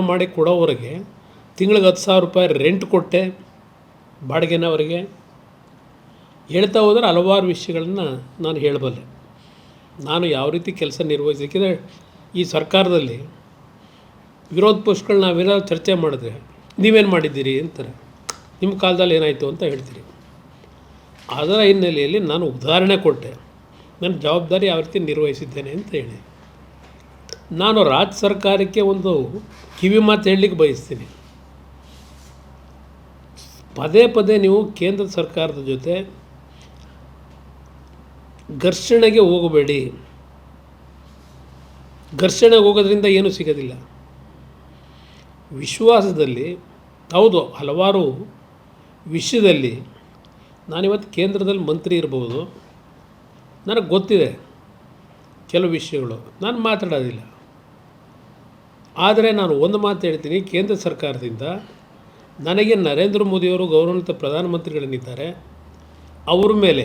ಮಾಡಿ ಕೊಡೋವರೆಗೆ ತಿಂಗಳಿಗೆ ಹತ್ತು ಸಾವಿರ ರೂಪಾಯಿ ರೆಂಟ್ ಕೊಟ್ಟೆ ಬಾಡಿಗೆನ ಅವರಿಗೆ ಹೇಳ್ತಾ ಹೋದರೆ ಹಲವಾರು ವಿಷಯಗಳನ್ನ ನಾನು ಹೇಳಬಲ್ಲೆ. ನಾನು ಯಾವ ರೀತಿ ಕೆಲಸ ನಿರ್ವಹಿಸಿದ್ರೆ ಈ ಸರ್ಕಾರದಲ್ಲಿ ವಿರೋಧ ಪಕ್ಷಗಳು ನಾವೇನಾದ್ರು ಚರ್ಚೆ ಮಾಡಿದ್ರೆ ನೀವೇನು ಮಾಡಿದ್ದೀರಿ ಅಂತಾರೆ. ನಿಮ್ಮ ಕಾಲದಲ್ಲಿ ಏನಾಯಿತು ಅಂತ ಹೇಳ್ತೀರಿ. ಅದರ ಹಿನ್ನೆಲೆಯಲ್ಲಿ ನಾನು ಉದಾಹರಣೆ ಕೊಟ್ಟೆ. ನನ್ನ ಜವಾಬ್ದಾರಿ ಯಾವ ರೀತಿ ನಿರ್ವಹಿಸಿದ್ದೇನೆ ಅಂತ ಹೇಳಿ. ನಾನು ರಾಜ್ಯ ಸರ್ಕಾರಕ್ಕೆ ಒಂದು ಕಿವಿ ಮಾತು ಹೇಳಲಿಕ್ಕೆ ಬಯಸ್ತೀನಿ. ಪದೇ ಪದೇ ನೀವು ಕೇಂದ್ರ ಸರ್ಕಾರದ ಜೊತೆ ಘರ್ಷಣೆಗೆ ಹೋಗಬೇಡಿ. ಘರ್ಷಣೆಗೆ ಹೋಗೋದ್ರಿಂದ ಏನೂ ಸಿಗೋದಿಲ್ಲ. ವಿಶ್ವಾಸದಲ್ಲಿ, ಹೌದು, ಹಲವಾರು ವಿಷಯದಲ್ಲಿ ನಾನಿವತ್ತು ಕೇಂದ್ರದಲ್ಲಿ ಮಂತ್ರಿ ಇರ್ಬೋದು. ನನಗೆ ಗೊತ್ತಿದೆ ಕೆಲವು ವಿಷಯಗಳು. ನಾನು ಮಾತಾಡೋದಿಲ್ಲ. ಆದರೆ ನಾನು ಒಂದು ಮಾತು ಹೇಳ್ತೀನಿ, ಕೇಂದ್ರ ಸರ್ಕಾರದಿಂದ ನನಗೆ ನರೇಂದ್ರ ಮೋದಿಯವರು ಗೌರವಿತ ಪ್ರಧಾನಮಂತ್ರಿಗಳೇನಿದ್ದಾರೆ ಅವ್ರ ಮೇಲೆ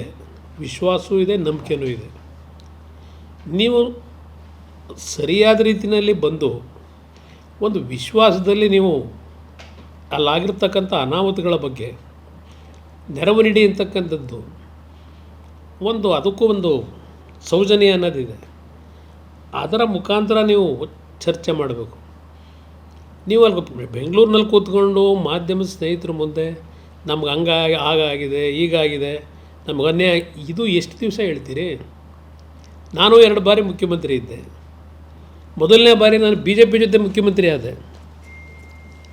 ವಿಶ್ವಾಸವೂ ಇದೆ, ನಂಬಿಕೆನೂ ಇದೆ. ನೀವು ಸರಿಯಾದ ರೀತಿಯಲ್ಲಿ ಬಂದು ಒಂದು ವಿಶ್ವಾಸದಲ್ಲಿ ನೀವು ಅಲ್ಲಾಗಿರ್ತಕ್ಕಂಥ ಅನಾಹುತಗಳ ಬಗ್ಗೆ ನೆರವು ನೀಡಿ ಅಂತಕ್ಕಂಥದ್ದು ಒಂದು ಅದಕ್ಕೂ ಒಂದು ಸೌಜನ್ಯ ಅನ್ನೋದಿದೆ. ಅದರ ಮುಖಾಂತರ ನೀವು ಚರ್ಚೆ ಮಾಡಬೇಕು. ನೀವು ಅಲ್ಲಿ ಬೆಂಗಳೂರಿನಲ್ಲಿ ಕೂತ್ಕೊಂಡು ಮಾಧ್ಯಮ ಸ್ನೇಹಿತರ ಮುಂದೆ ನಮ್ಗೆ ಹಂಗಾಗಿ ಹಾಗಾಗಿದೆ ಹೀಗಾಗಿದೆ ನಮ್ಗೆ ಅನ್ಯಾಯ, ಇದು ಎಷ್ಟು ದಿವಸ ಹೇಳ್ತೀರಿ? ನಾನು ಎರಡು ಬಾರಿ ಮುಖ್ಯಮಂತ್ರಿ ಇದ್ದೆ. ಮೊದಲನೇ ಬಾರಿ ನಾನು ಬಿ ಜೆ ಪಿ ಜೊತೆ ಮುಖ್ಯಮಂತ್ರಿ ಆದೆ.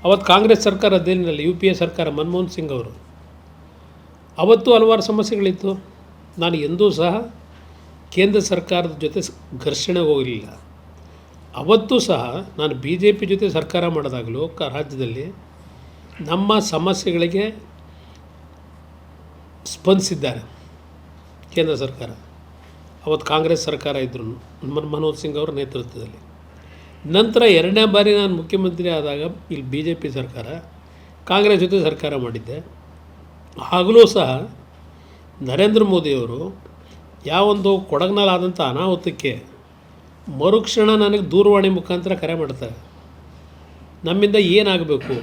ಅವತ್ತು ಕಾಂಗ್ರೆಸ್ ಸರ್ಕಾರ ಅದೇನಿಲ್ಲ ಯು ಪಿ ಎ ಸರ್ಕಾರ, ಮನಮೋಹನ್ ಸಿಂಗ್ ಅವರು. ಅವತ್ತು ಹಲವಾರು ಸಮಸ್ಯೆಗಳಿತ್ತು. ನಾನು ಎಂದೂ ಸಹ ಕೇಂದ್ರ ಸರ್ಕಾರದ ಜೊತೆ ಘರ್ಷಣೆ ಹೋಗಲಿಲ್ಲ. ಅವತ್ತೂ ಸಹ ನಾನು ಬಿ ಜೆ ಪಿ ಜೊತೆ ಸರ್ಕಾರ ಮಾಡಿದಾಗಲೂ ಕ ರಾಜ್ಯದಲ್ಲಿ ನಮ್ಮ ಸಮಸ್ಯೆಗಳಿಗೆ ಸ್ಪಂದಿಸಿದ್ದಾರೆ ಕೇಂದ್ರ ಸರ್ಕಾರ. ಅವತ್ತು ಕಾಂಗ್ರೆಸ್ ಸರ್ಕಾರ ಇದ್ದರು ಮನ್ ಮನೋಹರ್ ಸಿಂಗ್ ಅವರ ನೇತೃತ್ವದಲ್ಲಿ. ನಂತರ ಎರಡನೇ ಬಾರಿ ನಾನು ಮುಖ್ಯಮಂತ್ರಿ ಆದಾಗ ಇಲ್ಲಿ ಬಿ ಜೆ ಪಿ ಸರ್ಕಾರ, ಕಾಂಗ್ರೆಸ್ ಜೊತೆ ಸರ್ಕಾರ ಮಾಡಿದ್ದೆ. ಆಗಲೂ ಸಹ ನರೇಂದ್ರ ಮೋದಿಯವರು ಯಾವೊಂದು ಕೊಡಗಿನಲ್ಲಾದಂಥ ಅನಾಹುತಕ್ಕೆ ಮರುಕ್ಷಣ ನನಗೆ ದೂರವಾಣಿ ಮುಖಾಂತರ ಕರೆ ಮಾಡ್ತಾರೆ ನಮ್ಮಿಂದ ಏನಾಗಬೇಕು?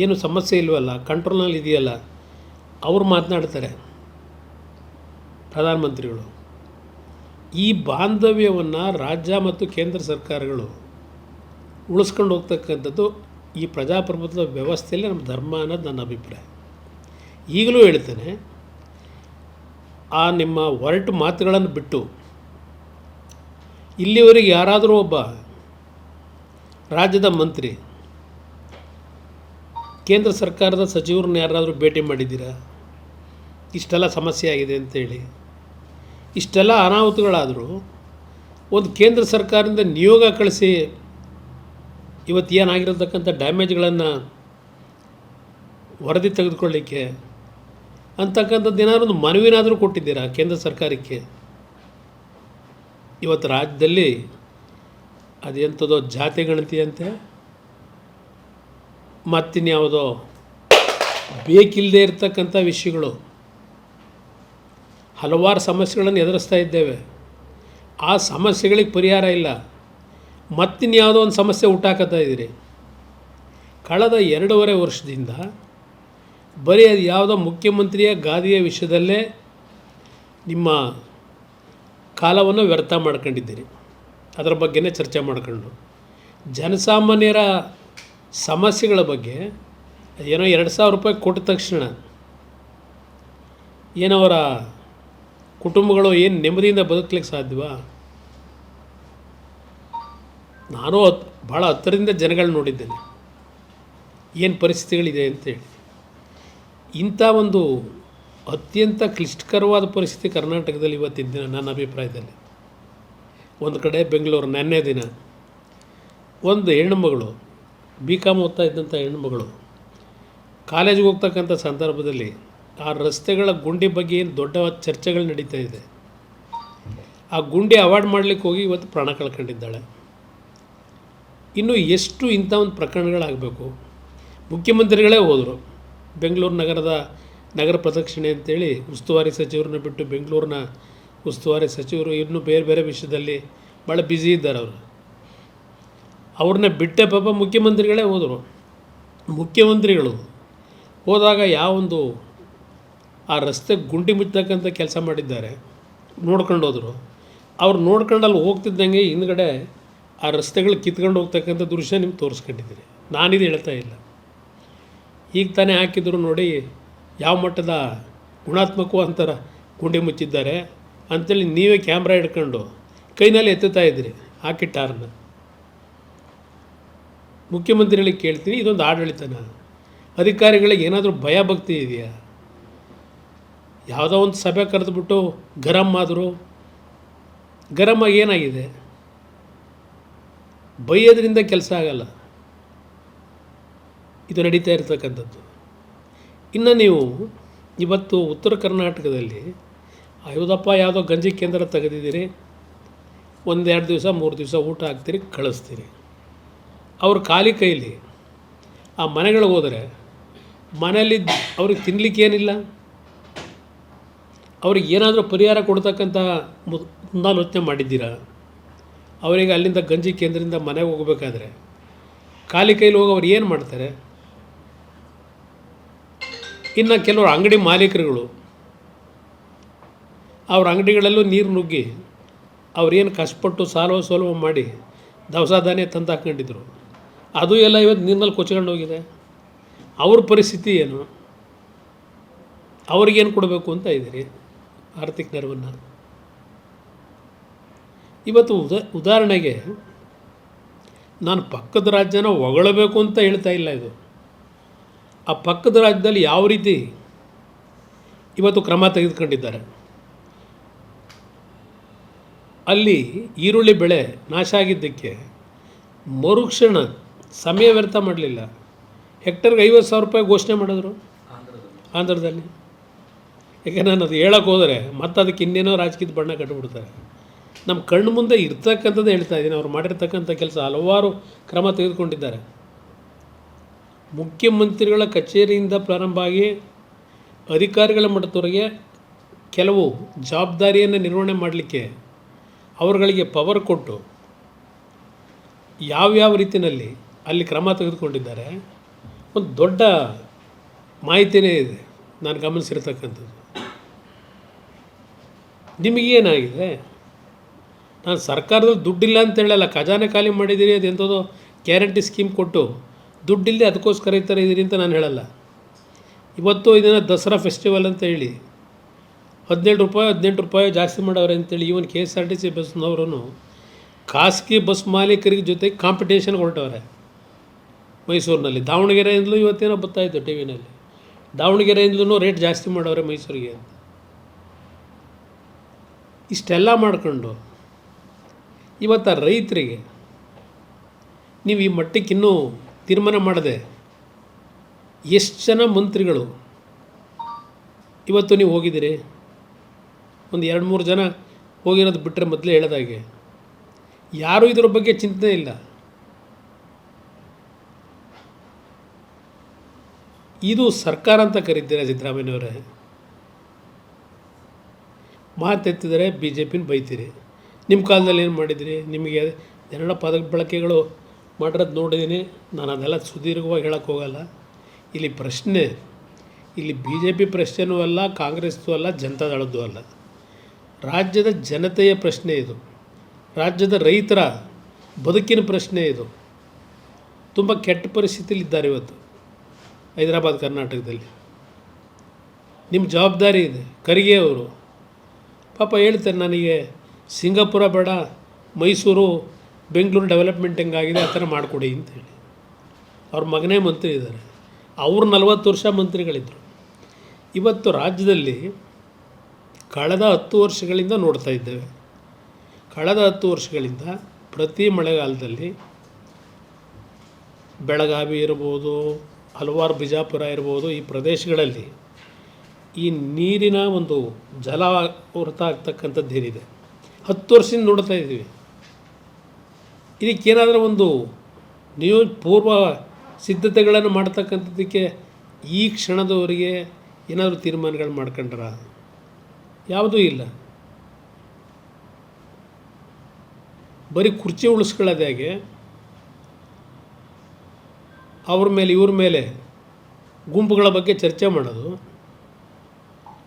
ಏನು ಸಮಸ್ಯೆ ಇಲ್ವಲ್ಲ? ಕಂಟ್ರೋಲ್ನಲ್ಲಿ ಇದೆಯಲ್ಲ? ಅವ್ರು ಮಾತನಾಡ್ತಾರೆ. ಪ್ರಧಾನಮಂತ್ರಿಗಳು, ಈ ಬಾಂಧವ್ಯವನ್ನು ರಾಜ್ಯ ಮತ್ತು ಕೇಂದ್ರ ಸರ್ಕಾರಗಳು ಉಳಿಸ್ಕೊಂಡು ಹೋಗ್ತಕ್ಕಂಥದ್ದು ಈ ಪ್ರಜಾಪ್ರಭುತ್ವ ವ್ಯವಸ್ಥೆಯಲ್ಲಿ ನಮ್ಮ ಧರ್ಮ ಅನ್ನೋದು ನನ್ನ ಅಭಿಪ್ರಾಯ. ಈಗಲೂ ಹೇಳ್ತೇನೆ, ಆ ನಿಮ್ಮ ಹೊರಟು ಮಾತುಗಳನ್ನು ಬಿಟ್ಟು ಇಲ್ಲಿವರೆಗೆ ಯಾರಾದರೂ ಒಬ್ಬ ರಾಜ್ಯದ ಮಂತ್ರಿ, ಕೇಂದ್ರ ಸರ್ಕಾರದ ಸಚಿವರನ್ನ ಯಾರಾದರೂ ಭೇಟಿ ಮಾಡಿದ್ದೀರಾ? ಇಷ್ಟೆಲ್ಲ ಸಮಸ್ಯೆ ಆಗಿದೆ ಅಂತೇಳಿ. ಇಷ್ಟೆಲ್ಲ ಅನಾಹುತಗಳಾದರೂ ಒಂದು ಕೇಂದ್ರ ಸರ್ಕಾರದಿಂದ ನಿಯೋಗ ಕಳಿಸಿ ಇವತ್ತು ಏನಾಗಿರತಕ್ಕಂಥ ಡ್ಯಾಮೇಜ್ಗಳನ್ನು ವರದಿ ತೆಗೆದುಕೊಳ್ಳಿಕ್ಕೆ ಅಂತಕ್ಕಂಥದ್ದು ಏನಾದರೂ ಒಂದು ಮನವಿನಾದರೂ ಕೊಟ್ಟಿದ್ದೀರಾ ಕೇಂದ್ರ ಸರ್ಕಾರಕ್ಕೆ? ಇವತ್ತು ರಾಜ್ಯದಲ್ಲಿ ಅದೆಂಥದೋ ಜಾತಿ ಗಣತಿ ಅಂತೆ ಮತ್ತಿನ್ಯಾವುದೋ ಬೇಕಿಲ್ಲದೆ ಇರತಕ್ಕಂಥ ವಿಷಯಗಳು, ಹಲವಾರು ಸಮಸ್ಯೆಗಳನ್ನು ಎದುರಿಸ್ತಾ ಇದ್ದೇವೆ. ಆ ಸಮಸ್ಯೆಗಳಿಗೆ ಪರಿಹಾರ ಇಲ್ಲ. ಮತ್ತಿನ್ಯಾವುದೋ ಒಂದು ಸಮಸ್ಯೆ ಹುಟ್ಟಾಕತ್ತಾ ಇದ್ದೀರಿ. ಕಳೆದ ಎರಡೂವರೆ ವರ್ಷದಿಂದ ಬರೀ ಅದು ಯಾವುದೋ ಮುಖ್ಯಮಂತ್ರಿಯ ಗಾದಿಯ ವಿಷಯದಲ್ಲೇ ನಿಮ್ಮ ಕಾಲವನ್ನು ವ್ಯರ್ಥ ಮಾಡ್ಕೊಂಡಿದ್ದೀರಿ. ಅದರ ಬಗ್ಗೆನೇ ಚರ್ಚೆ ಮಾಡ್ಕೊಂಡು. ಜನಸಾಮಾನ್ಯರ ಸಮಸ್ಯೆಗಳ ಬಗ್ಗೆ ಏನೋ ಎರಡು ಸಾವಿರ ರೂಪಾಯಿ ಕೊಟ್ಟ ತಕ್ಷಣ ಏನವರ ಕುಟುಂಬಗಳು ಏನು ನೆಮ್ಮದಿಯಿಂದ ಬದುಕಲಿಕ್ಕೆ ಸಾಧ್ಯವಾ? ನಾನು ಹತ್ ಭಾಳ ಹತ್ತಿರದಿಂದ ಜನಗಳು ನೋಡಿದ್ದೇನೆ. ಏನು ಪರಿಸ್ಥಿತಿಗಳಿದೆ ಅಂತೇಳಿ ಇಂಥ ಒಂದು ಅತ್ಯಂತ ಕ್ಲಿಷ್ಟಕರವಾದ ಪರಿಸ್ಥಿತಿ ಕರ್ನಾಟಕದಲ್ಲಿ ಇವತ್ತಿನ ದಿನ ನನ್ನ ಅಭಿಪ್ರಾಯದಲ್ಲಿ. ಒಂದು ಕಡೆ ಬೆಂಗಳೂರು ನೆನ್ನೆ ದಿನ ಒಂದು ಹೆಣ್ಣುಮಗಳು ಬಿ ಕಾಮ್ ಓದ್ತಾ ಇದ್ದಂಥ ಹೆಣ್ಣುಮಗಳು, ಕಾಲೇಜಿಗೆ ಹೋಗ್ತಕ್ಕಂಥ ಸಂದರ್ಭದಲ್ಲಿ ಆ ರಸ್ತೆಗಳ ಗುಂಡಿ ಬಗ್ಗೆ ಏನು ದೊಡ್ಡ ಚರ್ಚೆಗಳು ನಡೀತಾ ಇದೆ. ಆ ಗುಂಡಿ ಅವಾರ್ಡ್ ಮಾಡಲಿಕ್ಕೆ ಹೋಗಿ ಇವತ್ತು ಪ್ರಾಣ ಕಳ್ಕೊಂಡಿದ್ದಾಳೆ. ಇನ್ನು ಎಷ್ಟು ಇಂಥ ಒಂದು ಪ್ರಕರಣಗಳಾಗಬೇಕು? ಮುಖ್ಯಮಂತ್ರಿಗಳೇ ಹೋದರು. ಬೆಂಗಳೂರು ನಗರದ ನಗರ ಪ್ರದಕ್ಷಿಣೆ ಅಂತೇಳಿ ಉಸ್ತುವಾರಿ ಸಚಿವರನ್ನ ಬಿಟ್ಟು ಬೆಂಗಳೂರಿನ ಉಸ್ತುವಾರಿ ಸಚಿವರು ಇನ್ನೂ ಬೇರೆ ಬೇರೆ ವಿಷಯದಲ್ಲಿ ಭಾಳ ಬ್ಯುಸಿ ಇದ್ದಾರೆ ಅವರು. ಅವ್ರನ್ನ ಬಿಟ್ಟೆ ಪಾಪ ಮುಖ್ಯಮಂತ್ರಿಗಳೇ ಹೋದರು. ಮುಖ್ಯಮಂತ್ರಿಗಳು ಹೋದಾಗ ಯಾವೊಂದು ಆ ರಸ್ತೆ ಗುಂಡಿ ಮುಚ್ಚತಕ್ಕಂಥ ಕೆಲಸ ಮಾಡಿದ್ದಾರೆ. ನೋಡ್ಕೊಂಡು ಹೋದರು. ಅವ್ರು ನೋಡ್ಕೊಂಡಲ್ಲಿ ಹೋಗ್ತಿದ್ದಂಗೆ ಹಿಂದ್ಗಡೆ ಆ ರಸ್ತೆಗಳು ಕಿತ್ಕೊಂಡು ಹೋಗ್ತಕ್ಕಂಥ ದೃಶ್ಯ ನಿಮ್ಗೆ ತೋರಿಸ್ಕೊಂಡಿದ್ದೀರಿ ನಾನಿದು ಹೇಳ್ತಾ ಇಲ್ಲ. ಈಗ ತಾನೇ ಹಾಕಿದ್ರು ನೋಡಿ ಯಾವ ಮಟ್ಟದ ಗುಣಾತ್ಮಕವೂ ಅಂತಾರ ಗುಂಡಿ ಮುಚ್ಚಿದ್ದಾರೆ. ಅಂಥೇಳಿ ನೀವೇ ಕ್ಯಾಮ್ರಾ ಹಿಡ್ಕೊಂಡು ಕೈನಲ್ಲಿ ಎತ್ತುತ್ತಾ ಇದ್ದೀರಿ ಹಾಕಿ ಟಾರ್ನ ಮುಖ್ಯಮಂತ್ರಿಗಳಿಗೆ ಕೇಳ್ತೀನಿ, ಇದೊಂದು ಆಡಳಿತನ. ಅಧಿಕಾರಿಗಳಿಗೆ ಏನಾದರೂ ಭಯ ಭಕ್ತಿ ಇದೆಯಾ? ಯಾವುದೋ ಒಂದು ಸಭೆ ಕರೆದುಬಿಟ್ಟು ಗರಂ ಆದರೂ, ಗರಂ ಆಗಿ ಏನಾಗಿದೆ? ಬೈಯೋದ್ರಿಂದ ಕೆಲಸ ಆಗಲ್ಲ. ಇದು ನಡೀತಾ ಇರ್ತಕ್ಕಂಥದ್ದು. ಇನ್ನು ನೀವು ಇವತ್ತು ಉತ್ತರ ಕರ್ನಾಟಕದಲ್ಲಿ ಯಾವುದಪ್ಪ ಯಾವುದೋ ಗಂಜಿ ಕೇಂದ್ರ ತೆಗೆದಿದ್ದೀರಿ, ಒಂದೆರಡು ದಿವಸ, ಮೂರು ದಿವಸ ಊಟ ಹಾಕ್ತೀರಿ, ಕಳಿಸ್ತೀರಿ. ಅವ್ರ ಖಾಲಿ ಕೈಲಿ ಆ ಮನೆಗಳಿಗೆ ಹೋದರೆ ಮನೆಯಲ್ಲಿ ಅವ್ರಿಗೆ ತಿನ್ನಲಿಕ್ಕೆ ಏನಿಲ್ಲ? ಅವ್ರಿಗೆ ಏನಾದರೂ ಪರಿಹಾರ ಕೊಡ್ತಕ್ಕಂಥ ಮುಂದಾಲೋಚನೆ ಮಾಡಿದ್ದೀರಾ? ಅವರಿಗೆ ಅಲ್ಲಿಂದ ಗಂಜಿ ಕೇಂದ್ರದಿಂದ ಮನೆಗೆ ಹೋಗಬೇಕಾದ್ರೆ ಖಾಲಿ ಕೈಲಿ ಹೋಗಿ ಅವ್ರು ಏನು ಮಾಡ್ತಾರೆ? ಇನ್ನು ಕೆಲವರು ಅಂಗಡಿ ಮಾಲೀಕರುಗಳು, ಅವ್ರ ಅಂಗಡಿಗಳಲ್ಲೂ ನೀರು ನುಗ್ಗಿ ಅವ್ರೇನು ಕಷ್ಟಪಟ್ಟು ಸಾಲವ ಸೋಲವ ಮಾಡಿ ದವಸ ಧಾನ್ಯ ತಂದು ಹಾಕ್ಕೊಂಡಿದ್ರು. ಅದು ಎಲ್ಲ ಇವತ್ತು ನೀರಿನಲ್ಲಿ ಕೊಚ್ಕೊಂಡು ಹೋಗಿದೆ. ಅವ್ರ ಪರಿಸ್ಥಿತಿ ಏನು? ಅವ್ರಿಗೇನು ಕೊಡಬೇಕು ಅಂತ ಇದ್ದೀರಿ ಆರ್ಥಿಕ ನೆರವನ್ನು? ಇವತ್ತು ಉದ, ಉದಾಹರಣೆಗೆ ನಾನು ಪಕ್ಕದ ರಾಜ್ಯನ ಹೊಗಳಬೇಕು ಅಂತ ಹೇಳ್ತಾ ಇಲ್ಲ ಇದು. ಆ ಪಕ್ಕದ ರಾಜ್ಯದಲ್ಲಿ ಯಾವ ರೀತಿ ಇವತ್ತು ಕ್ರಮ ತೆಗೆದುಕೊಂಡಿದ್ದಾರೆ? ಅಲ್ಲಿ ಈರುಳ್ಳಿ ಬೆಳೆ ನಾಶ ಆಗಿದ್ದಕ್ಕೆ ಮರುಕ್ಷಣ ಸಮಯ ವ್ಯರ್ಥ ಮಾಡಲಿಲ್ಲ. ಹೆಕ್ಟರ್ಗೆ ಐವತ್ತು ಸಾವಿರ ರೂಪಾಯಿ ಘೋಷಣೆ ಮಾಡಿದ್ರು ಆಂಧ್ರದಲ್ಲಿ. ಯಾಕೆ ನಾನು ಅದು ಹೇಳಕ್ಕೆ ಹೋದರೆ ಮತ್ತೆ ಅದಕ್ಕೆ ಇನ್ನೇನೋ ರಾಜಕೀಯದ ಬಣ್ಣ ಕಟ್ಟಿಬಿಡ್ತಾರೆ. ನಮ್ಮ ಕಣ್ಣು ಮುಂದೆ ಇರ್ತಕ್ಕಂಥದ್ದು ಹೇಳ್ತಾ ಇದ್ದೀನಿ, ಅವ್ರು ಮಾಡಿರ್ತಕ್ಕಂಥ ಕೆಲಸ ಹಲವಾರು ಕ್ರಮ ತೆಗೆದುಕೊಂಡಿದ್ದಾರೆ. ಮುಖ್ಯಮಂತ್ರಿಗಳ ಕಚೇರಿಯಿಂದ ಪ್ರಾರಂಭ ಆಗಿ ಅಧಿಕಾರಿಗಳ ಮಟ್ಟದವರೆಗೆ ಕೆಲವು ಜವಾಬ್ದಾರಿಯನ್ನು ನಿರ್ವಹಣೆ ಮಾಡಲಿಕ್ಕೆ ಅವರುಗಳಿಗೆ ಪವರ್ ಕೊಟ್ಟು ಯಾವ್ಯಾವ ರೀತಿಯಲ್ಲಿ ಅಲ್ಲಿ ಕ್ರಮ ತೆಗೆದುಕೊಂಡಿದ್ದಾರೆ, ಒಂದು ದೊಡ್ಡ ಮಾಹಿತಿಯೇ ಇದೆ ನಾನು ಗಮನಿಸಿರ್ತಕ್ಕಂಥದ್ದು. ನಿಮಗೇನಾಗಿದೆ ನಾನು ಸರ್ಕಾರದಲ್ಲಿ ದುಡ್ಡಿಲ್ಲ ಅಂತ ಹೇಳಲ್ಲ, ಖಜಾನೆ ಖಾಲಿ ಮಾಡಿದ್ದೀರಿ ಅದು ಎಂಥದೋ ಗ್ಯಾರಂಟಿ ಸ್ಕೀಮ್ ಕೊಟ್ಟು ದುಡ್ಡಿಲ್ಲದೆ ಅದಕ್ಕೋಸ್ಕರ ಈ ಥರ ಇದ್ದೀರಿ ಅಂತ ನಾನು ಹೇಳಲ್ಲ. ಇವತ್ತು ಇದನ್ನು ದಸರಾ ಫೆಸ್ಟಿವಲ್ ಅಂತ ಹೇಳಿ ಹದಿನೇಳು ರೂಪಾಯಿ, ಹದಿನೆಂಟು ರೂಪಾಯಿ ಜಾಸ್ತಿ ಮಾಡವ್ರೆ ಅಂತೇಳಿ even K S R T C ಬಸ್ನವರು ಖಾಸಗಿ ಬಸ್ ಮಾಲೀಕರಿಗೆ ಜೊತೆ ಕಾಂಪಿಟೇಷನ್ ಹೊರಟವ್ರೆ. ಮೈಸೂರಿನಲ್ಲಿ. ದಾವಣಗೆರೆಯಿಂದಲೂ ಇವತ್ತೇನೋ ಬರ್ತಾಯಿತ್ತು ಟಿ ವಿನಲ್ಲಿ. ದಾವಣಗೆರೆಯಿಂದಲೂ ರೇಟ್ ಜಾಸ್ತಿ ಮಾಡವ್ರೆ ಮೈಸೂರಿಗೆ ಅಂತ. ಇಷ್ಟೆಲ್ಲ ಮಾಡ್ಕೊಂಡು ಇವತ್ತು ರೈತರಿಗೆ ನೀವು ಈ ಮಟ್ಟಕ್ಕೆ ಇನ್ನೂ ತೀರ್ಮಾನ ಮಾಡದೆ ಎಷ್ಟು ಜನ ಮಂತ್ರಿಗಳು ಇವತ್ತು ನೀವು ಹೋಗಿದ್ದೀರಿ? ಒಂದು ಎರಡು ಮೂರು ಜನ ಹೋಗಿರೋದು ಬಿಟ್ಟರೆ ಮೊದಲೇ ಹೇಳೋದಾಗೆ ಯಾರೂ ಇದರ ಬಗ್ಗೆ ಚಿಂತನೆ ಇಲ್ಲ. ಇದು ಸರ್ಕಾರ ಅಂತ ಕರೀತೀರ ಸಿದ್ದರಾಮಯ್ಯವರೇ ಮಾತೆತ್ತಿದರೆ ಬಿ ಜೆ ಪಿನ ಬೈತೀರಿ. ನಿಮ್ಮ ಕಾಲದಲ್ಲಿ ಏನು ಮಾಡಿದಿರಿ? ನಿಮಗೆ ಎರಡು ಪದ ಬಳಕೆಗಳು ಮಾಡಿರೋದು ನೋಡಿದ್ದೀನಿ ನಾನು ಅದೆಲ್ಲ ಸುದೀರ್ಘವಾಗಿ ಹೇಳೋಕ್ಕೆ ಹೋಗಲ್ಲ. ಇಲ್ಲಿ ಪ್ರಶ್ನೆ, ಇಲ್ಲಿ ಬಿ ಜೆ ಪಿ ಪ್ರಶ್ನೆನೂ ಅಲ್ಲ ಕಾಂಗ್ರೆಸ್ದು ಅಲ್ಲ, ಜನತಾದಳದ್ದು ಅಲ್ಲ. ರಾಜ್ಯದ ಜನತೆಯ ಪ್ರಶ್ನೆ ಇದು. ರಾಜ್ಯದ ರೈತರ ಬದುಕಿನ ಪ್ರಶ್ನೆ ಇದು. ತುಂಬ ಕೆಟ್ಟ ಪರಿಸ್ಥಿತಿಲಿ ಇದ್ದಾರೆ ಇವತ್ತು ಹೈದರಾಬಾದ್, ಕರ್ನಾಟಕದಲ್ಲಿ. ನಿಮ್ಮ ಜವಾಬ್ದಾರಿ ಇದೆ. ಖರ್ಗೆ ಅವರು. ಪಾಪ ಹೇಳ್ತಾರೆ ನನಗೆ, ಸಿಂಗಾಪುರ ಬೇಡ, ಮೈಸೂರು ಬೆಂಗಳೂರು ಡೆವಲಪ್ಮೆಂಟ್ ಹೆಂಗಾಗಿದೆ ಆ ಥರ ಮಾಡಿಕೊಡಿ ಅಂತೇಳಿ. ಅವ್ರ ಮಗನೇ ಮಂತ್ರಿ ಇದ್ದಾರೆ. ಅವ್ರು ನಲವತ್ತು ವರ್ಷ ಮಂತ್ರಿಗಳಿದ್ದರು ಇವತ್ತು ರಾಜ್ಯದಲ್ಲಿ ಕಳೆದ ಹತ್ತು ವರ್ಷಗಳಿಂದ ನೋಡ್ತಾ ಇದ್ದೇವೆ. ಕಳೆದ ಹತ್ತು ವರ್ಷಗಳಿಂದ ಪ್ರತಿ ಮಳೆಗಾಲದಲ್ಲಿ ಬೆಳಗಾವಿ ಇರ್ಬೋದು, ಹಲವಾರು ಬಿಜಾಪುರ ಇರ್ಬೋದು, ಈ ಪ್ರದೇಶಗಳಲ್ಲಿ ಈ ನೀರಿನ ಒಂದು ಜಲ ಹೊರತ ಆಗ್ತಕ್ಕಂಥದ್ದು ಏನಿದೆ ಹತ್ತು ವರ್ಷದಿಂದ ನೋಡ್ತಾ ಇದ್ದೀವಿ. ಇದಕ್ಕೇನಾದರೂ ಒಂದು ನಿಯೋ ಪೂರ್ವ ಸಿದ್ಧತೆಗಳನ್ನು ಮಾಡ್ತಕ್ಕಂಥದ್ದಕ್ಕೆ ಈ ಕ್ಷಣದವರೆಗೆ ಏನಾದರೂ ತೀರ್ಮಾನಗಳು ಮಾಡ್ಕೊಂಡ್ರ? ಯಾವುದೂ ಇಲ್ಲ. ಬರೀ ಕುರ್ಚಿ ಉಳಿಸ್ಕೊಳ್ಳೋದು ಹೇಗೆ. ಅವ್ರ ಮೇಲೆ, ಇವ್ರ ಮೇಲೆ ಗುಂಪುಗಳ ಬಗ್ಗೆ ಚರ್ಚೆ ಮಾಡೋದು.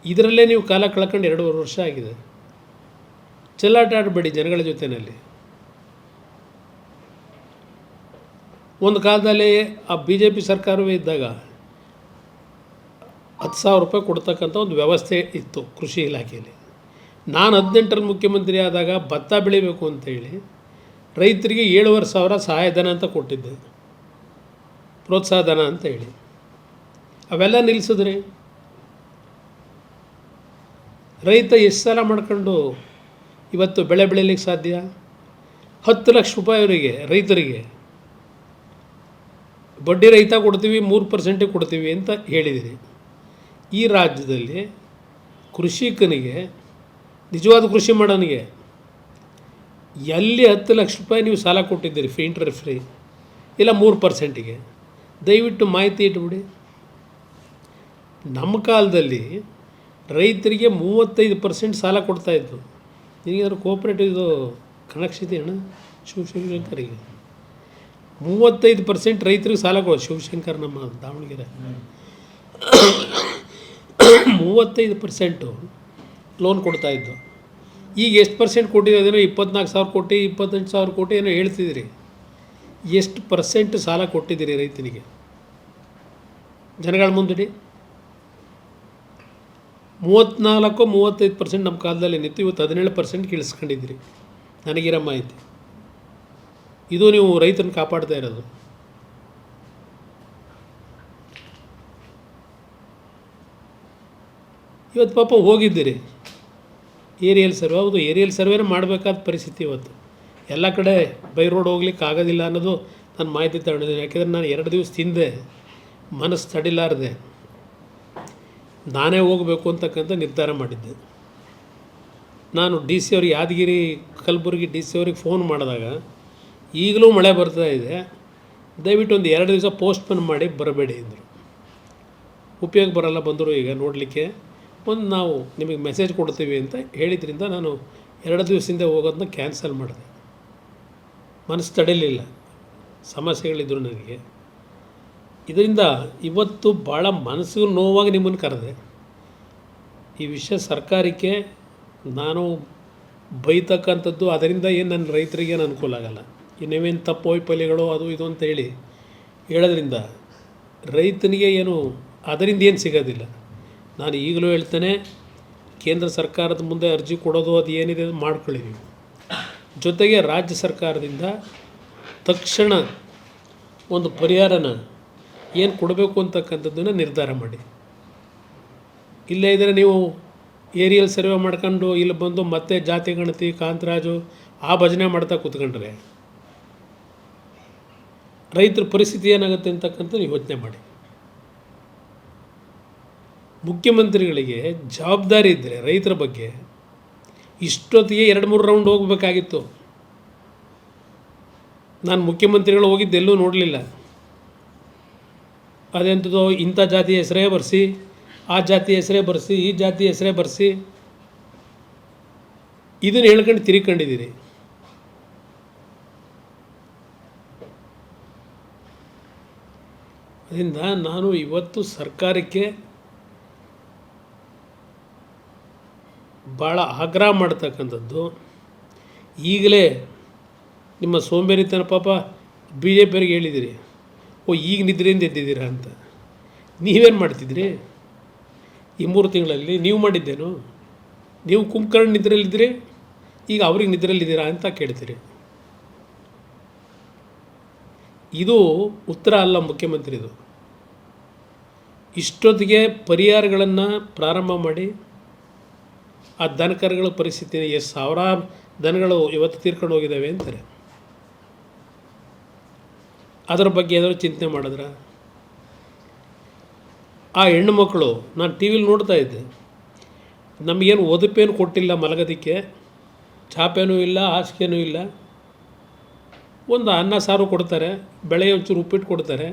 ಇದರಲ್ಲೇ ನೀವು ಕಾಲ ಕಳ್ಕೊಂಡು ಎರಡೂವರೆ ವರ್ಷ ಆಗಿದೆ. ಚೆಲ್ಲಾಟ ಆಡಬೇಡಿ ಜನಗಳ ಜೊತೆಯಲ್ಲಿ. ಒಂದು ಕಾಲದಲ್ಲಿ ಆ ಬಿ ಜೆ ಪಿ ಸರ್ಕಾರವೇ ಇದ್ದಾಗ ಹತ್ತು ಸಾವಿರ ರೂಪಾಯಿ ಕೊಡ್ತಕ್ಕಂಥ ಒಂದು ವ್ಯವಸ್ಥೆ ಇತ್ತು ಕೃಷಿ ಇಲಾಖೆಯಲ್ಲಿ. ನಾನು ಹದಿನೆಂಟರಲ್ಲಿ ಮುಖ್ಯಮಂತ್ರಿ ಆದಾಗ ಭತ್ತ ಬೆಳಿಬೇಕು ಅಂತೇಳಿ ರೈತರಿಗೆ ಏಳುವರೆ ಸಾವಿರ ಸಹಾಯಧನ ಅಂತ ಕೊಟ್ಟಿದ್ದೆ. ಪ್ರೋತ್ಸಾಹ ಧನ ಅಂತ ಹೇಳಿ. ಅವೆಲ್ಲ ನಿಲ್ಲಿಸಿದ್ರಿ ರೈತ ಎಷ್ಟು ಸಲ ಮಾಡ್ಕೊಂಡು ಇವತ್ತು ಬೆಳೆ ಬೆಳೀಲಿಕ್ಕೆ ಸಾಧ್ಯ? ಹತ್ತು ಲಕ್ಷ ರೂಪಾಯಿ ಅವರಿಗೆ ರೈತರಿಗೆ ಬಡ್ಡಿ ರಹಿತ ಕೊಡ್ತೀವಿ, ಮೂರು ಪರ್ಸೆಂಟಿಗೆ ಕೊಡ್ತೀವಿ ಅಂತ ಹೇಳಿದಿರಿ. ಈ ರಾಜ್ಯದಲ್ಲಿ ಕೃಷಿಕನಿಗೆ, ನಿಜವಾದ ಕೃಷಿ ಮಾಡೋನಿಗೆ ಎಲ್ಲಿ ಹತ್ತು ಲಕ್ಷ ರೂಪಾಯಿ ನೀವು ಸಾಲ ಕೊಟ್ಟಿದ್ದೀರಿ ಫ್ರೀ ಇಂಟ್ರೆಸ್ಟ್ ಫ್ರೀ ಇಲ್ಲ ಮೂರು ಪರ್ಸೆಂಟಿಗೆ ದಯವಿಟ್ಟು ಮಾಹಿತಿ ಇಟ್ಬಿಡಿ. ನಮ್ಮ ಕಾಲದಲ್ಲಿ ರೈತರಿಗೆ ಮೂವತ್ತೈದು ಪರ್ಸೆಂಟ್ ಸಾಲ ಕೊಡ್ತಾಯಿತ್ತು ನಿನಗೇನಾದ್ರು ಕೋಪ್ರೇಟಿವ್ ಇದು ಇದೆ ಅಣ್ಣ? ಶಿವ ಶಿವಶಂಕರಿಗೆ ಮೂವತ್ತೈದು ಪರ್ಸೆಂಟ್ ರೈತರಿಗೆ ಸಾಲ ಕೊಡೋದು ಶಿವಶಂಕರ್ ನಮ್ಮ ದಾವಣಗೆರೆ. ಮೂವತ್ತೈದು ಪರ್ಸೆಂಟು ಲೋನ್ ಕೊಡ್ತಾಯಿದ್ದು ಈಗ ಎಷ್ಟು ಪರ್ಸೆಂಟ್ ಕೊಟ್ಟಿರೋದೇನೋ ಇಪ್ಪತ್ನಾಲ್ಕು ಸಾವಿರ ಕೋಟಿ ಇಪ್ಪತ್ತೆಂಟು ಸಾವಿರ ಕೋಟಿ ಏನೋ ಹೇಳ್ತಿದ್ದೀರಿ. ಎಷ್ಟು ಪರ್ಸೆಂಟ್ ಸಾಲ ಕೊಟ್ಟಿದ್ದೀರಿ ರೈತನಿಗೆ? ಜನಗಳ ಮುಂದಿಡಿ. ಮೂವತ್ತ್ನಾಲ್ಕು ಮೂವತ್ತೈದು ಪರ್ಸೆಂಟ್ ನಮ್ಮ ಕಾಲದಲ್ಲಿ ನಿಂತು ಇವತ್ತು ಹದಿನೇಳು ಪರ್ಸೆಂಟ್ ಇಳಿಸ್ಕೊಂಡಿದ್ದೀರಿ ನನಗಿರೋ ಮಾಹಿತಿ. ಇದು ನೀವು ರೈತನ ಕಾಪಾಡ್ತಾ ಇರೋದು. ಇವತ್ತು ಪಾಪ ಹೋಗಿದ್ದೀರಿ. ಏರಿಯಲ್ ಸರ್ವೆ, ಹೌದು, ಏರಿಯಲ್ ಸರ್ವೆನೇ ಮಾಡಬೇಕಾದ ಪರಿಸ್ಥಿತಿ ಇವತ್ತು. ಎಲ್ಲ ಕಡೆ ಬೈ ರೋಡ್ ಹೋಗ್ಲಿಕ್ಕೆ ಆಗೋದಿಲ್ಲ ಅನ್ನೋದು ನಾನು ಮಾಹಿತಿ ತಗೊಂಡಿದ್ದೀನಿ. ಯಾಕೆಂದರೆ ನಾನು ಎರಡು ದಿವಸ ತಿಂದೆ ಮನಸ್ಸು ತಡಿಲಾರದೆ ನಾನೇ ಹೋಗಬೇಕು ಅಂತಕ್ಕಂಥ ನಿರ್ಧಾರ ಮಾಡಿದ್ದೆ. ನಾನು ಡಿ ಸಿ ಅವ್ರಿಗೆ ಯಾದಗಿರಿ, ಕಲಬುರಗಿ ಡಿ ಸಿ ಅವ್ರಿಗೆ ಫೋನ್ ಮಾಡಿದಾಗ ಈಗಲೂ ಮಳೆ ಬರ್ತಾ ಇದೆ. ದಯವಿಟ್ಟು ಒಂದು ಎರಡು ದಿವಸ ಪೋಸ್ಟ್ಪೋನ್ ಮಾಡಿ ಬರಬೇಡಿ ಅಂದರು. ಉಪಯೋಗ ಬರಲ್ಲ ಬಂದರು ಈಗ ನೋಡಲಿಕ್ಕೆ. ಒಂದು ನಾವು ನಿಮಗೆ ಮೆಸೇಜ್ ಕೊಡ್ತೀವಿ ಅಂತ ಹೇಳಿದ್ರಿಂದ ನಾನು ಎರಡು ದಿವಸದಿಂದ ಹೋಗೋದನ್ನ ಕ್ಯಾನ್ಸಲ್ ಮಾಡಿದೆ. ಮನಸ್ಸು ತಡಿಲಿಲ್ಲ. ಸಮಸ್ಯೆಗಳಿದ್ರು ನನಗೆ. ಇದರಿಂದ ಇವತ್ತು ಭಾಳ ಮನಸ್ಸಿಗೆ ನೋವಾಗಿ ನಿಮ್ಮನ್ನು ಕರೆದೆ. ಈ ವಿಷಯ ಸರ್ಕಾರಕ್ಕೆ ನಾನು ಬೈತಕ್ಕಂಥದ್ದು ಅದರಿಂದ ಏನು ನನ್ನ ರೈತರಿಗೆ ಏನು ಅನುಕೂಲ ಆಗಲ್ಲ. ಇನ್ನೇವೇನು ತಪ್ಪು ವೈಫಲ್ಯಗಳು ಅದು ಇದು ಅಂತ ಹೇಳಿ ಹೇಳೋದ್ರಿಂದ ರೈತನಿಗೆ ಏನು, ಅದರಿಂದ ಏನು ಸಿಗೋದಿಲ್ಲ. ನಾನು ಈಗಲೂ ಹೇಳ್ತೇನೆ, ಕೇಂದ್ರ ಸರ್ಕಾರದ ಮುಂದೆ ಅರ್ಜಿ ಕೊಡೋದು ಅದು ಏನಿದೆ ಅದು ಮಾಡ್ಕೊಳ್ಳಿ ನೀವು. ಜೊತೆಗೆ ರಾಜ್ಯ ಸರ್ಕಾರದಿಂದ ತಕ್ಷಣ ಒಂದು ಪರಿಹಾರನ ಏನು ಕೊಡಬೇಕು ಅಂತಕ್ಕಂಥದ್ದನ್ನು ನಿರ್ಧಾರ ಮಾಡಿ. ಇಲ್ಲೇ ಇದ್ದರೆ ನೀವು ಏರಿಯಲ್ ಸರ್ವೆ ಮಾಡ್ಕೊಂಡು, ಇಲ್ಲಿ ಬಂದು ಮತ್ತೆ ಜಾತಿ, ಗಣತಿ, ಕಾಂತರಾಜು ಆ ಭಜನೆ ಮಾಡ್ತಾ ಕೂತ್ಕೊಂಡ್ರೆ ರೈತರ ಪರಿಸ್ಥಿತಿ ಏನಾಗುತ್ತೆ ಅಂತಕ್ಕಂಥ ಯೋಚನೆ ಮಾಡಿ. ಮುಖ್ಯಮಂತ್ರಿಗಳಿಗೆ ಜವಾಬ್ದಾರಿ ಇದ್ದರೆ ರೈತರ ಬಗ್ಗೆ ಇಷ್ಟೊತ್ತಿಗೆ ಎರಡು ಮೂರು ರೌಂಡ್ ಹೋಗಬೇಕಾಗಿತ್ತು. ನಾನು ಮುಖ್ಯಮಂತ್ರಿಗಳು ಹೋಗಿದ್ದೆಲ್ಲೂ ನೋಡಲಿಲ್ಲ. ಅದೆಂಥದ್ದು ಇಂಥ ಜಾತಿ ಹೆಸರೇ ಬರೆಸಿ, ಆ ಜಾತಿ ಹೆಸರೇ ಬರೆಸಿ, ಈ ಜಾತಿ ಹೆಸರೇ ಬರೆಸಿ. ಇದನ್ನು ಹೇಳ್ಕೊಂಡು ತಿರ್ಕೊಂಡಿದ್ದೀರಿ. ಅದರಿಂದ ನಾನು ಇವತ್ತು ಸರ್ಕಾರಕ್ಕೆ ಭಾಳ ಆಗ್ರಹ ಮಾಡ್ತಕ್ಕಂಥದ್ದು. ಈಗಲೇ ನಿಮ್ಮ ಸೋಂಬೇರಿತನ ಪಾಪ ಬಿ ಜೆ ಪಿಯವ್ರಿಗೆ ಹೇಳಿದಿರಿ. ಓ, ಈಗ ನಿದ್ರೆಯಿಂದ ಎದ್ದಿದ್ದೀರಾ ಅಂತ. ನೀವೇನು ಮಾಡ್ತಿದ್ರಿ? ಈ ಮೂರು ತಿಂಗಳಲ್ಲಿ ನೀವು ಮಾಡಿದ್ದೇನು? ನೀವು ಕುಂಭಕರ್ಣ ನಿದ್ರೆಯಲ್ಲಿದ್ದರೆ? ಈಗ ಅವ್ರಿಗೆ ನಿದ್ರೆಯಲ್ಲಿದ್ದೀರಾ ಅಂತ ಕೇಳ್ತೀರಿ. ಇದು ಉತ್ತರ ಅಲ್ಲ ಮುಖ್ಯಮಂತ್ರಿದು ಇಷ್ಟೊತ್ತಿಗೆ ಪರಿಹಾರಗಳನ್ನು ಪ್ರಾರಂಭ ಮಾಡಿ ಆ ದನಕರುಗಳ ಪರಿಸ್ಥಿತಿ ಎಷ್ಟು ಸಾವಿರಾರು ದನಗಳು ಇವತ್ತು ತೀರ್ಕೊಂಡು ಹೋಗಿದ್ದಾವೆ ಅಂತಾರೆ. ಅದರ ಬಗ್ಗೆ ಏನಾದರೂ ಚಿಂತನೆ ಮಾಡಿದ್ರ? ಆ ಹೆಣ್ಣು ಮಕ್ಕಳು, ನಾನು ಟಿ ವಿಲಿ ನೋಡ್ತಾ ಇದ್ದೆ. ನಮಗೇನು ಒದಪೇನು ಕೊಟ್ಟಿಲ್ಲ ಮಲಗೋದಕ್ಕೆ. ಚಾಪೇನೂ ಇಲ್ಲ, ಹಾಸಿಗೆನೂ ಇಲ್ಲ. ಒಂದು ಅನ್ನ ಸಾರು ಕೊಡ್ತಾರೆ, ಬೆಳೆ ಒಂಚೂರು ಉಪ್ಪಿಟ್ಟು ಕೊಡ್ತಾರೆ.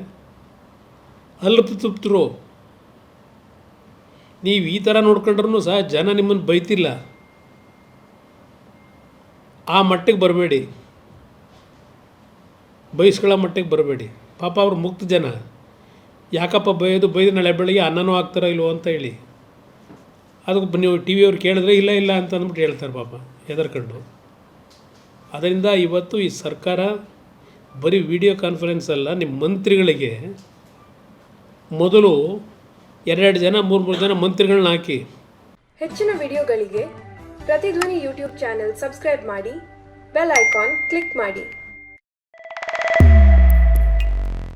ಅಲ್ಪ ತುಪ್ತರು ನೀವು ಈ ಥರ ನೋಡ್ಕೊಂಡ್ರೂ ಸಹ ಜನ ನಿಮ್ಮನ್ನು ಬೈತಿಲ್ಲ. ಆ ಮಟ್ಟಿಗೆ ಬರಬೇಡಿ. ಬೈಸ್ಕೊಳ್ಳೋ ಮಟ್ಟಿಗೆ ಬರಬೇಡಿ. ಪಾಪ ಅವ್ರು ಮುಕ್ತ ಜನ. ಯಾಕಪ್ಪ ಬೈಯೋದು ಬೈದು ನಾಳೆ ಬೆಳಗ್ಗೆ ಅನ್ನನೂ ಆಗ್ತಾರೋ ಇಲ್ವೋ ಅಂತ ಹೇಳಿ. ಅದಕ್ಕೆ ನೀವು ಟಿ ವಿಯವ್ರು ಕೇಳಿದ್ರೆ ಇಲ್ಲ ಇಲ್ಲ ಅಂತ ಅಂದ್ಬಿಟ್ಟು ಹೇಳ್ತಾರೆ ಪಾಪ, ಹೆದರ್ಕೊಂಡು. ಅದರಿಂದ ಇವತ್ತು ಈ ಸರ್ಕಾರ ಬರೀ ವಿಡಿಯೋ ಕಾನ್ಫರೆನ್ಸ್ ಅಲ್ಲ ನಿಮ್ಮ ಮಂತ್ರಿಗಳಿಗೆ ಮೊದಲು ಎರಡೆರಡು ಜನ, ಮೂರು ಮೂರು ಜನ ಮಂತ್ರಿಗಳನ್ನ ಹಾಕಿ. ಹೆಚ್ಚಿನ ವಿಡಿಯೋಗಳಿಗೆ ಪ್ರತಿಧ್ವನಿ ಯೂಟ್ಯೂಬ್ ಚಾನೆಲ್ ಸಬ್ಸ್ಕ್ರೈಬ್ ಮಾಡಿ, ಬೆಲ್ ಐಕಾನ್ ಕ್ಲಿಕ್ ಮಾಡಿ.